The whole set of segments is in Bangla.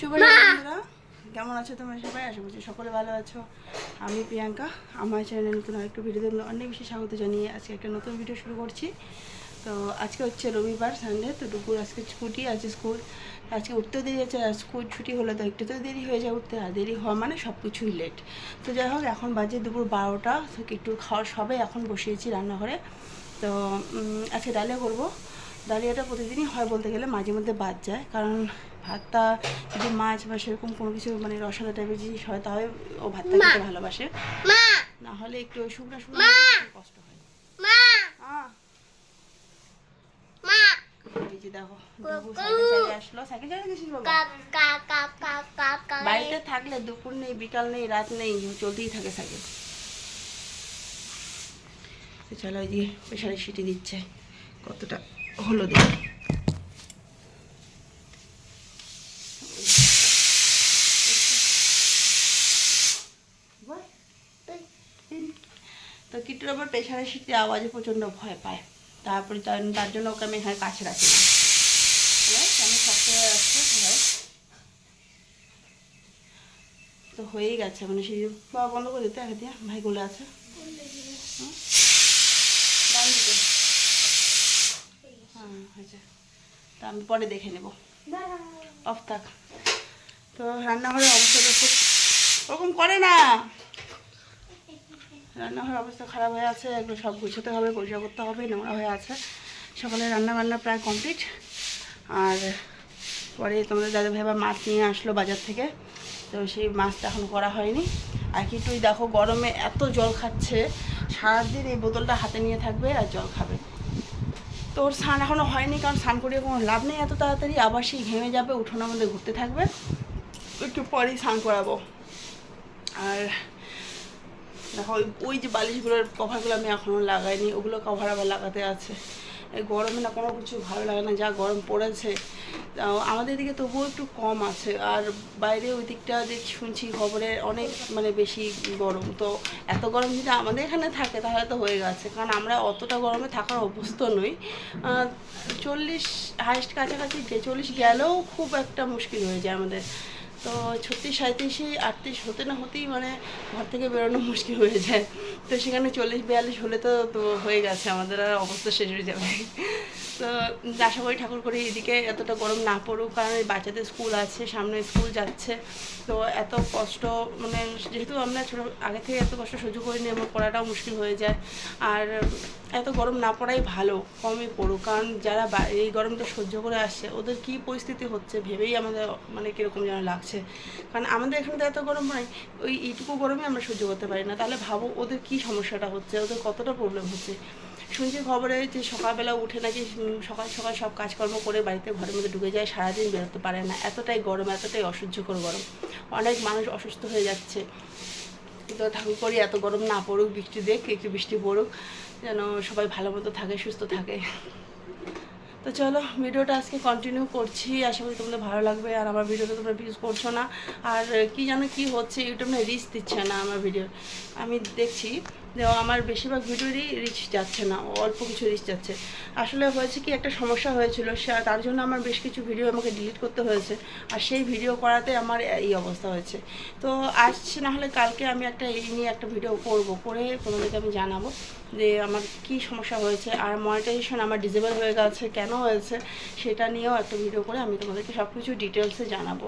শুভ বন্ধুরা কেমন আছো তোমরা সবাই? আশা করছি সকলে ভালো আছো। আমি প্রিয়াঙ্কা আমার চ্যানেলে নতুন আরেকটু ভিডিও দেখলে অনেক বেশি স্বাগত জানিয়ে আজকে একটা নতুন ভিডিও শুরু করছি। তো আজকে হচ্ছে রবিবার সানডে তো দুপুর আজকে ছুটি আছে স্কুল আজকে উঠতে দেরি আছে স্কুল ছুটি হলে তো একটু তো দেরি হয়ে যায় উঠতে আর দেরি হওয়া মানে সব কিছুই লেট তো যাই হোক এখন বাজে দুপুর বারোটা তো একটু খাওয়ার সবাই এখন বসিয়েছি রান্নাঘরে। তো আজকে ডালিয়া করব। ডালিয়াটা প্রতিদিনই হয় বলতে গেলে মাঝে মধ্যে বাদ যায় কারণ ভাতটা যদি মাছ বা সেরকম কোনো কিছু মানে রসালো টাইপের জিনিস হয় তাহলে ও ভাতটা খেতে ভালোবাসে। না হলে একটু ওই শুকনো শুকনো কষ্ট হয়। বাড়িতে থাকলে দুপুর নেই বিকাল নেই রাত নেই চলতেই থাকে সাইকেল। চলো এই যে প্রেশারে সিটি দিচ্ছে। কতটা হলো দেখি। তো কিটুর আবার প্রেশারে সিটি আওয়াজে প্রচণ্ড ভয় পায়। তারপরে তার জন্য ওকে আমি এখানে কাছে রাখি? আমি সবসময় আসছে right? তো হয়েই গেছে মানে সেই বাবা বন্ধ করে দিতে আগে দিয়া। ভাই গুলো আছে। ডান দিকে। হ্যাঁ হয়েছে। তা আমি পরে দেখে নেব। অফ থাক। তো রান্নাঘরের অবস্থাটা খুব ওরকম করে না। রান্নাঘরের অবস্থা খারাপ হয়ে আছে, এগুলো সব গুছোতে হবে, পরিষ্কার করতে হবে, নোংরা হয়ে আছে। সকালে রান্না বান্না প্রায় কমপ্লিট আর পরে তোমাদের দাদা ভাই মাছ নিয়ে আসলো বাজার থেকে, তো সেই মাছটা এখন করা হয়নি। আর কি তুই দেখো, গরমে এত জল খাচ্ছে, সারাদিন এই বোতলটা হাতে নিয়ে থাকবে আর জল খাবে। তো ওর স্নান এখনও হয়নি, কারণ স্নান করিয়ে কোনো লাভ নেই এত তাড়াতাড়ি, আবার সেই ঘেমে যাবে, উঠোনের মধ্যে ঘুরতে থাকবে। একটু পরেই স্নান করাবো। আর দেখো, ওই- যে বালিশগুলোর কভারগুলো আমি এখনও লাগাইনি, ওগুলো কভার আবার লাগাতে আছে। এই গরমে না কোনো কিছু ভালো লাগে না, যা গরম পড়েছে। আমাদের দিকে তবুও একটু কম আছে, আর বাইরে ওই দিকটা দেখি শুনছি খবরে অনেক মানে বেশি গরম। তো এত গরম যদি আমাদের এখানে থাকে তাহলে তো হয়ে গেছে, কারণ আমরা অতটা গরমে থাকার অভ্যস্ত নই। চল্লিশ হাইস্ট কাছাকাছি যে চল্লিশ গেলেও খুব একটা মুশকিল হয়ে যায় আমাদের। তো ছত্রিশ সাঁত্রিশে আটত্রিশ হতে না হতেই মানে ঘর থেকে বেরোনো মুশকিল হয়ে যায়। তো সেখানে চল্লিশ, বিয়াল্লিশ হলে তো তো হয়ে গেছে। আমাদের আর অবস্থা শেষ হয়ে যাবে। আশা করি ঠাকুর করে এদিকে এতটা গরম না পড়ুক, কারণ এই বাচ্চাদের স্কুল আছে, সামনে স্কুল যাচ্ছে। তো এত কষ্ট মানে যেহেতু আমরা ছোটো, আগে থেকে এত কষ্ট সহ্য করিনি আমার পড়াটাও মুশকিল হয়ে যায়। আর এত গরম না পড়াই ভালো, কমই পড়ুক। কারণ যারা এই গরমটা সহ্য করে আসছে, ওদের কী পরিস্থিতি হচ্ছে ভেবেই আমাদের মানে কীরকম যেন লাগছে। কারণ আমাদের এখানে তো এত গরম হয়, ওই এইটুকু গরমে আমরা সহ্য করতে পারি না। তাহলে ভাবো ওদের কী সমস্যাটা হচ্ছে, ওদের কতটা প্রবলেম হচ্ছে। শুনছি খবরে যে সকালবেলা উঠে নাকি সকাল সকাল সব কাজকর্ম করে বাড়িতে ঘরের মধ্যে ঢুকে যায়, সারাদিন বেরোতে পারে না। এতটাই গরম, এতটাই অসহ্যকর গরম। অনেক মানুষ অসুস্থ হয়ে যাচ্ছে। তো ঠাকুর করি, এত গরম না পড়ুক, বৃষ্টি দেখ, একটু বৃষ্টি পড়ুক, যেন সবাই ভালো মতো থাকে, সুস্থ থাকে। তো চলো, ভিডিওটা আজকে কন্টিনিউ করছি। আশা করি তোমাদের ভালো লাগবে, আর আমার ভিডিওটা তোমরা ভিউজ করছ না। আর কি জানো কি হচ্ছে ইউটিউব না রিচ দিচ্ছে না আমার ভিডিও আমি দেখছি। আমার বেশিরভাগ ভিডিওরই রিচ যাচ্ছে না, অল্প কিছু রিচ যাচ্ছে। আসলে হয়েছে কি, একটা সমস্যা হয়েছিল তার জন্য আমার বেশ কিছু ভিডিও আমাকে ডিলিট করতে হয়েছে, আর সেই ভিডিও করাতে আমার এই অবস্থা হয়েছে। তো আজ না হলে কালকে আমি একটা এই নিয়ে একটা ভিডিও করব, করে তোমাদেরকে আমি জানাব যে আমার কি সমস্যা হয়েছে, আর মনিটাইজেশন আমার ডিজেবল হয়ে গেছে, কেন হয়েছে, সেটা নিয়েও একটা ভিডিও করে আমি তোমাদেরকে সব কিছু ডিটেলসে জানাব।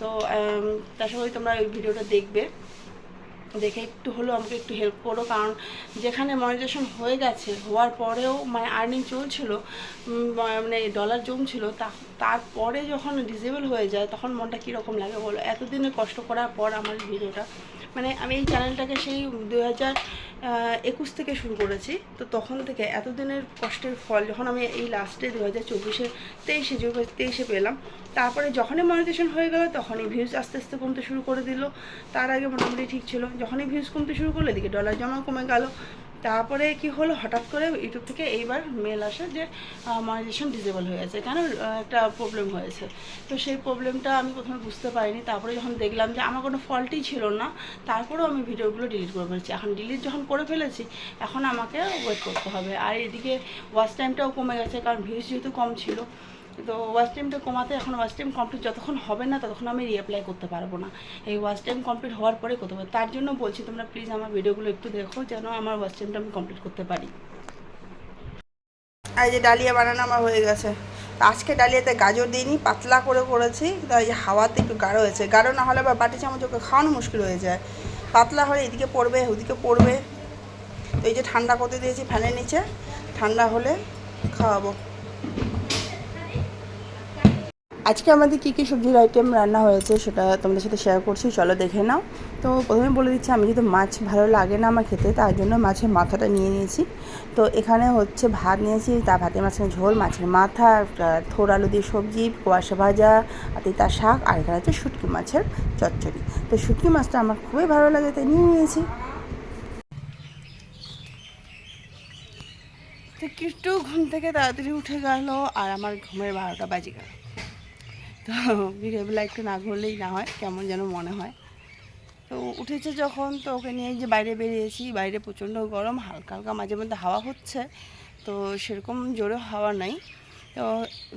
তো তার করি তোমরা ওই ভিডিওটা দেখবে। দেখে একটু হলেও আমাকে একটু হেল্প করো। কারণ যেখানে মনিটাইজেশন হয়ে গেছে, হওয়ার পরেও মানে আর্নিং চলছিল মানে ডলার জমছিল, তা, তারপরে যখন ডিসেবল হয়ে যায়, তখন মনটা কীরকম লাগে বলো? এতদিনে কষ্ট করার পর আমার ভিডিওটা মানে আমি এই চ্যানেলটাকে সেই দু হাজার একুশ থেকে শুরু করেছি। তো তখন থেকে এতদিনের কষ্টের ফল যখন আমি এই লাস্টে দু হাজার চব্বিশে, তেইশে জুন তেইশে পেলাম, তারপরে যখনই মনিটেশন হয়ে গেল, তখনই ভিউজ আস্তে আস্তে কমতে শুরু করে দিল। তার আগে মোটামুটি ঠিক ছিল। যখনই ভিউজ কমতে শুরু করল, এদিকে ডলার জমা কমে গেল। তারপরে কি হলো? হঠাৎ করে ইউটিউব থেকে এইবার মেল আসে যে মনিটেশন ডিসেবল হয়ে গেছে। কেন একটা প্রবলেম হয়েছে? তো সেই প্রবলেমটা আমি প্রথমে বুঝতে পারিনি। তারপরে যখন দেখলাম যে, আমার কোনো ফল্টই ছিল না, তারপরেও আমি ভিডিওগুলো ডিলিট করে ফেলেছি। এখন ডিলিট যখন করে ফেলেছি, এখন আমাকে ওয়েট করতে হবে। আর এদিকে ওয়াচ টাইমটাও কমে গেছে, কারণ ভিউজ যেহেতু কম ছিল তো ওয়াচ টাইমটা কমাতে এখন ওয়াচ টাইম কমপ্লিট যতক্ষণ হবে না ততক্ষণ আমি রিঅ্যাপ্লাই করতে পারব না। এই ওয়াচ টাইম কমপ্লিট হওয়ার পরে করতে পারব। তার জন্য বলছি, তোমরা প্লিজ আমার ভিডিওগুলো একটু দেখো যেন আমার ওয়াচ টাইমটা আমি কমপ্লিট করতে পারি। আর এই যে ডালিয়া বানানো আমার হয়ে গেছে। আজকে ডালিয়াতে গাজর দিইনি, পাতলা করে করেছি তাই যে হাওয়াতে একটু গাঢ় হয়েছে। গাঢ় না হলে বা বাটি চামচ ওকে খাওয়ানো মুশকিল হয়ে যায়। পাতলা হলে এদিকে পড়বে, ওদিকে পড়বে। তো এই যে ঠান্ডা করতে দিয়েছি ফ্যানের নিচে, ঠান্ডা হলে খাওয়াবো। আজকে আমাদের কী কী সবজির আইটেম রান্না হয়েছে সেটা তোমাদের সাথে শেয়ার করছি, চলো দেখে নাও। তো প্রথমে বলে দিচ্ছি, আমি যেহেতু মাছ ভালো লাগে না আমার খেতে, তার জন্য মাছের মাথাটা নিয়ে নিয়েছি। তো এখানে হচ্ছে ভাত নিয়েছি, তা ভাতের মাঝখানে ঝোল, মাছের মাথা থোর আলু দিয়ে সবজি, কোয়াশা ভাজা তিতা শাক, আর এখানে হচ্ছে শুটকি মাছের চচ্চড়ি। তো শুটকি মাছটা আমার খুবই ভালো লাগে, তাই নিয়ে নিয়েছি। তো কিট্টু ঘুম থেকে তাড়াতাড়ি উঠে গেল, আর আমার ঘুমের বারোটা বাজে গেল। তো বিকেলবেলা একটু না ঘুরলেই না হয়, কেমন যেন মনে হয়। তো উঠেছে যখন, তো ওকে নিয়ে যে বাইরে বেরিয়েছি, বাইরে প্রচণ্ড গরম, হালকা হালকা মাঝে মধ্যে হাওয়া হচ্ছে, তো সেরকম জোরে হাওয়া নাই। তো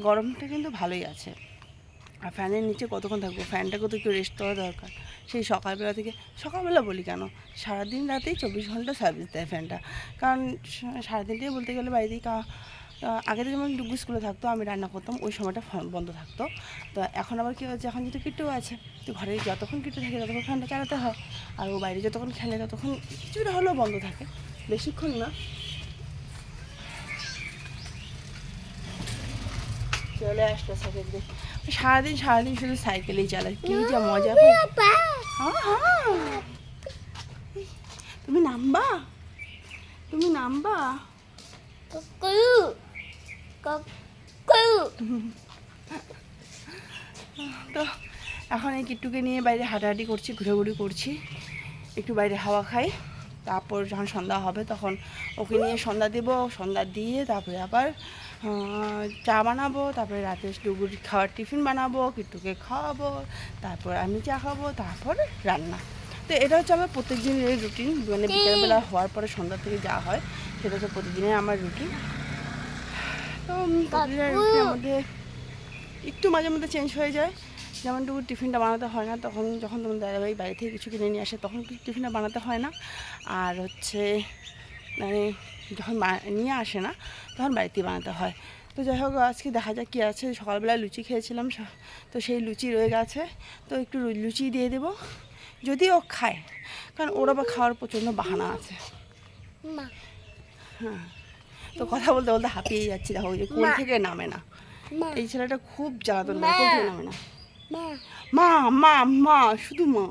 গরমটা কিন্তু ভালোই আছে। আর ফ্যানের নিচে কতক্ষণ থাকব? ফ্যানটাকে তো একটু রেস্ট দেওয়া দরকার। সেই সকালবেলা থেকে, সকালবেলা বলি কেন? সারাদিন রাতেই চব্বিশ ঘণ্টা সার্ভিস দেয় ফ্যানটা। কারণ সারাদিনটাই বলতে গেলে বাইরেই কা আগে যেমন ডুগু স্কুলে থাকতো আমি রান্না করতাম ওই সময়টা বন্ধ থাকতো। তো এখন আবার কী হচ্ছে এখন যেহেতু কিট্টু আছে তো ঘরে যতক্ষণ কিট্টু থাকে ততক্ষণ ফ্যানটা চালাতে হয়। আর ও বাইরে যতক্ষণ খেলে ততক্ষণ কিছুটা হলেও বন্ধ থাকে বেশিক্ষণ না। চলে আসলো সাইকেল দিয়ে সারাদিন সারাদিন শুধু সাইকেলেই চালায় কি যে মজা। হ্যাঁ, হ্যাঁ। তুমি নামবা। তুমি নামবা। তো এখন এই কিট্টুকে নিয়ে বাইরে হাঁটাহাঁটি করছি, ঘুরেঘুরি করছি। একটু বাইরে হাওয়া খাই, তারপর যখন সন্ধ্যা হবে তখন ওকে নিয়ে সন্ধ্যা দেব, সন্ধ্যা দিয়ে তারপরে আবার চা বানাবো, তারপরে রাতে ডুগুর খাওয়ার টিফিন বানাবো, কিট্টুকে খাওয়াবো, তারপর আমি চা খাব, তারপর রান্না। তো এটা হচ্ছে আমার প্রত্যেক দিনের রুটিন মানে বিকেলবেলা হওয়ার পরে সন্ধ্যা থেকে যা হয় সেটা হচ্ছে প্রতিদিনের আমার রুটিন তো প্রতিদিনের মধ্যে একটু মাঝে মধ্যে চেঞ্জ হয়ে যায়। যেমনটুকু টিফিনটা বানাতে হয় না তখন যখন তোমার দাদাভাই বাড়ি থেকে কিছু কিনে নিয়ে আসে তখন টিফিনটা বানাতে হয় না। আর হচ্ছে মানে যখন নিয়ে আসে না তখন বাড়িতে বানাতে হয়। তো যাই হোক আজকে দেখা যাক কী আছে। সকালবেলা লুচি খেয়েছিলাম তো সেই লুচি রয়ে গেছে। তো একটু লুচি দিয়ে দেবো। যদি ও খায় কারণ ওর আবার খাওয়ার প্রচণ্ড বাহানা আছে। হ্যাঁ তো কথা বলতে বলতে হাঁপিয়ে যাচ্ছি দেখো ওই যে কোল। থেকে নামে না। এই ছেলেটা খুব জ্বালাতন করে কোল থেকে নামে না। মা। মা মা শুধু মা।